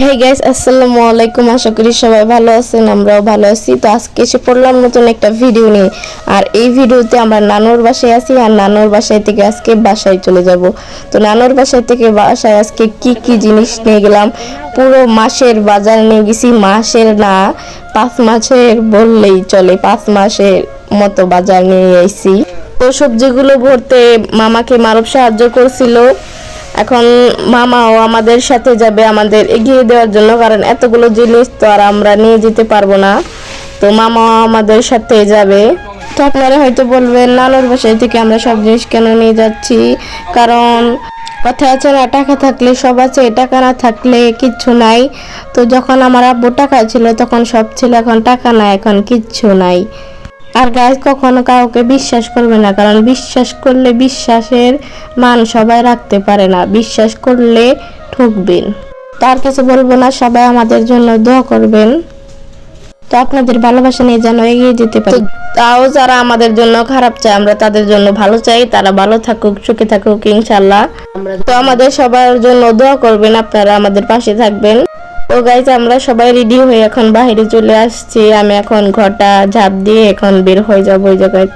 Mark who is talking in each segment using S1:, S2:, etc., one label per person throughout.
S1: Hey guys আসসালামু আলাইকুম আশা করি সবাই ভালো আছেন, আমরাও ভালো আছি। তো আজকে এসে পড়লাম নতুন একটা ভিডিও নিয়ে। আর এই ভিডিওতে আমরা নানুর বাসায় আছি, আর নানুর বাসায় থেকে আজকে বাসায় চলে যাব। তো নানুর বাসায় থেকে বাসায় আজকে কি কি জিনিস নিয়ে গেলাম? পুরো মাসের বাজার নিয়ে গেছি। মাসের না, পাঁচ মাসের বললেই চলে। পাঁচ মাসের মতো বাজার নিয়ে এসেছি তো সবজিগুলো ভরতে মামাকে মারব সাহায্য করছিল। এখন মামাও আমাদের সাথে যাবে আমাদের এগিয়ে দেওয়ার জন্য, কারণ এতগুলো জিনিস তো আর আমরা নিয়ে যেতে পারব না। তো মামাও আমাদের সাথে যাবে। তো আপনারা হয়তো বলবেন, নানুর বাসায় থেকে আমরা সব জিনিস কেন নিয়ে যাচ্ছি? কারণ কথা আছে না, টাকা থাকলে সব আছে, টাকা না থাকলে কিচ্ছু নাই। তো যখন আমার আব্বু টাকা ছিল, তখন সব ছিল, এখন টাকা নাই, এখন কিচ্ছু নাই। আর গাইজ কখনো কাউকে বিশ্বাস করবে না, কারণ বিশ্বাস করলে বিশ্বাসের মান সবাই রাখতে পারে না, বিশ্বাস করলে ঠকবেন। তার কিছু বলব না, সবাই আমাদের জন্য দোয়া করবেন। তো আপনাদের ভালোবাসা নিয়ে যেন এগিয়ে যেতে পারি। তাও যারা আমাদের জন্য খারাপ চায়, আমরা তাদের জন্য ভালো চাই, তারা ভালো থাকুক, সুখে থাকুক ইনশাল্লাহ তো আমাদের সবার জন্য দোয়া করবেন, আপনারা আমাদের পাশে থাকবেন। তো গাইজ আমরা সবাই রেডি হয়ে এখন বাইরে চলে আসছি। আমি এখন ঘরটা ঝাঁপ দিয়ে এখন বের হয়ে যাব ওই জায়গায়।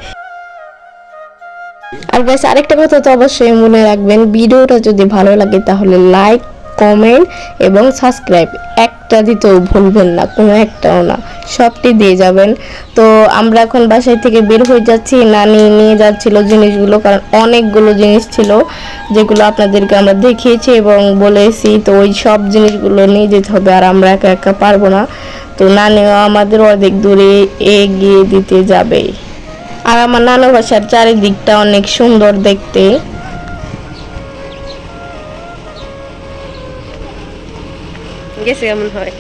S1: আর গাইজ আরেকটা কথা তো অবশ্যই মনে রাখবেন, ভিডিওটা যদি ভালো লাগে তাহলে লাইক কমেন্ট এবং সাবস্ক্রাইব একটা দিতেও ভুলবেন না, কোনো একটাও না। সবটি দিয়ে যাবেন। তো আমরা এখন বাসায় থেকে বের হয়ে যাচ্ছি। নানি নিয়ে যাচ্ছিল জিনিসগুলো, কারণ অনেকগুলো জিনিস ছিল যেগুলো আপনাদেরকে আমরা দেখিয়েছি এবং বলেছি। তো ওই সব জিনিসগুলো নিয়ে যেতে হবে আর আমরা একা একা পারব না। তো নানিও আমাদের অর্ধেক দূরে এগিয়ে দিতে যাবে। আর আমার নানু বাসার চারিদিকটা অনেক সুন্দর দেখতে।
S2: গেছে কেমন হয়।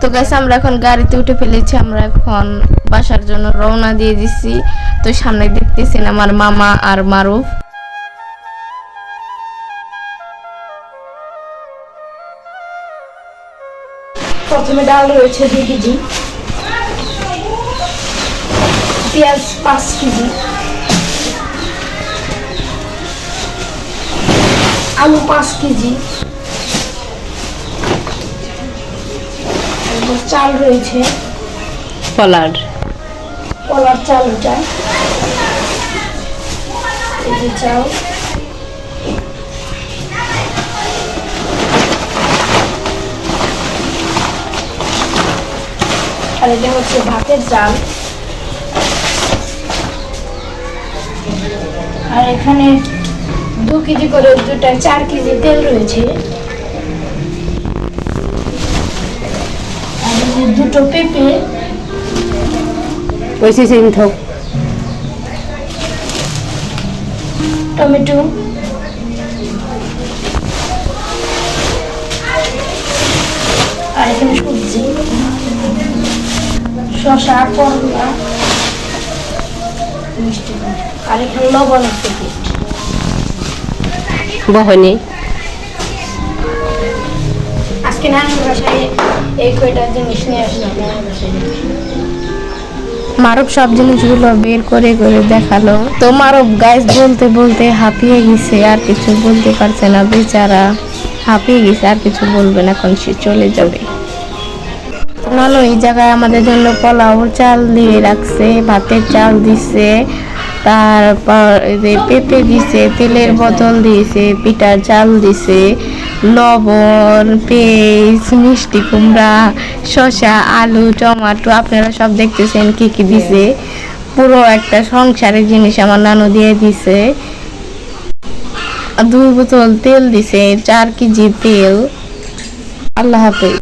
S1: তো গাইস আমরা এখন গাড়িতে উঠে ফেলেছি, আমরা এখন বাসার জন্য রওনা দিয়ে দিছি। তো সামনে দেখতেছেন আমার মামা আর মারুফ।
S3: প্রথমে ডাল রয়েছে দুই কেজি। পেঁয়াজ পাঁচ কেজি। আলু পাঁচ কেজি। চাল রয়েছে।
S2: পলার।
S3: কলার চাল ওটা চাল। আর এটা হচ্ছে ভাতের চাল। আর এখানে দু কেজি করে দুটা চার কেজি তেল রয়েছে। আর দুটো পেঁপে।
S2: থাক
S3: টমেটো। আর এখানে সবজি। শসা করলা মিষ্টি আর এখানে লবণের প্যাকেট
S2: বহনি।
S3: আজকে নানুর বাসায় এই কয়টা জিনিস নিয়ে আসলাম নানুর
S1: সব জিনিসগুলো বের করে করে দেখাল। তো মারুফ গাইস বলতে বলতে হাঁপিয়ে গেছে আর কিছু বলতে পারছে না বেচারা। হাঁপিয়ে গেছে আর কিছু বলবে না এখন সে চলে যাবে। নানু এই জায়গায় আমাদের জন্য পোলাও চাল দিয়ে রাখছে, ভাতের চাল দিছে, তারপর পেঁপে দিছে, তেলের বোতল দিয়েছে, পিঠার চাল দিছে, লবণ, পেঁয়াজ, মিষ্টি কুমড়া, শসা, আলু, টমাটো, আপনারা সব দেখতেছেন কি কি দিছে। পুরো একটা সংসারের জিনিস আমার নানু দিয়ে দিছে। দুই বোতল তেল দিছে, চার কেজি তেল। আল্লাহ হাফেজ।